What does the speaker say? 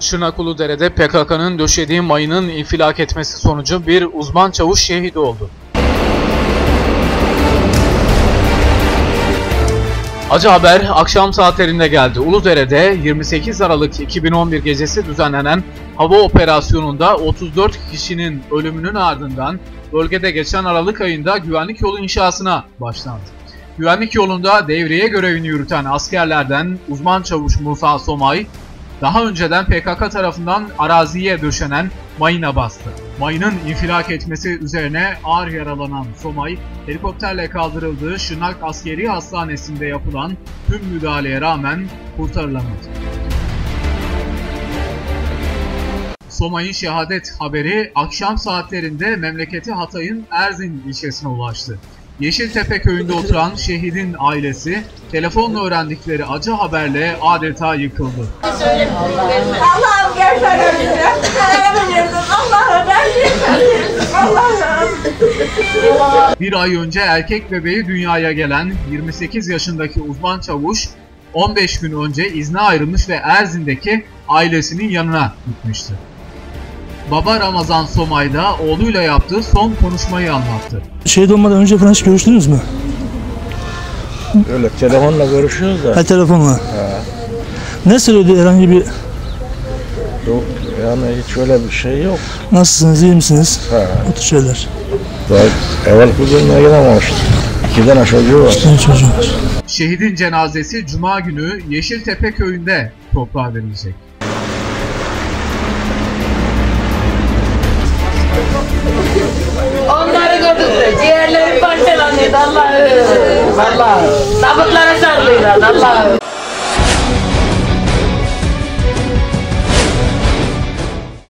Şırnak Uludere'de PKK'nın döşediği mayının infilak etmesi sonucu bir uzman çavuş şehit oldu. Acı haber akşam saatlerinde geldi. Uludere'de 28 Aralık 2011 gecesi düzenlenen hava operasyonunda 34 kişinin ölümünün ardından bölgede geçen Aralık ayında güvenlik yolu inşasına başlandı. Güvenlik yolunda devreye görevini yürüten askerlerden uzman çavuş Musa Somay, daha önceden PKK tarafından araziye döşenen mayına bastı. Mayının infilak etmesi üzerine ağır yaralanan Somay, helikopterle kaldırıldığı Şırnak Askeri Hastanesi'nde yapılan tüm müdahaleye rağmen kurtarılamadı. Somay'ın şehadet haberi akşam saatlerinde memleketi Hatay'ın Erzin ilçesine ulaştı. Yeşiltepe köyünde oturan şehidin ailesi telefonla öğrendikleri acı haberle adeta yıkıldı. Allah'ım gerçekten ölüyorum. Ölüyorum. Allah'ım ben Allah'ım. Bir ay önce erkek bebeği dünyaya gelen 28 yaşındaki uzman çavuş 15 gün önce izne ayrılmış ve Erzin'deki ailesinin yanına gitmişti. Baba Ramazan Somay da oğluyla yaptığı son konuşmayı anlattı. Şehit olmadan önce falan hiç görüştünüz mü? Öyle telefonla görüşüyoruz da Ha telefonla. Ne söyledi herhangi bir yok yani hiç öyle bir şey yok. nasılsınız iyi misiniz? Ha. O tür şeyler. Daha evvel kuzununa gidememiştim. İki tane çocuğu var. Senin çocuğun var. Şehidin cenazesi Cuma günü Yeşiltepe köyünde toprağa verilecek. Onları gördük. Ciğerleri parçalanıyordu Allah'ım. Allah'ım. Tabutlara sarılıyorlar Allah'ım.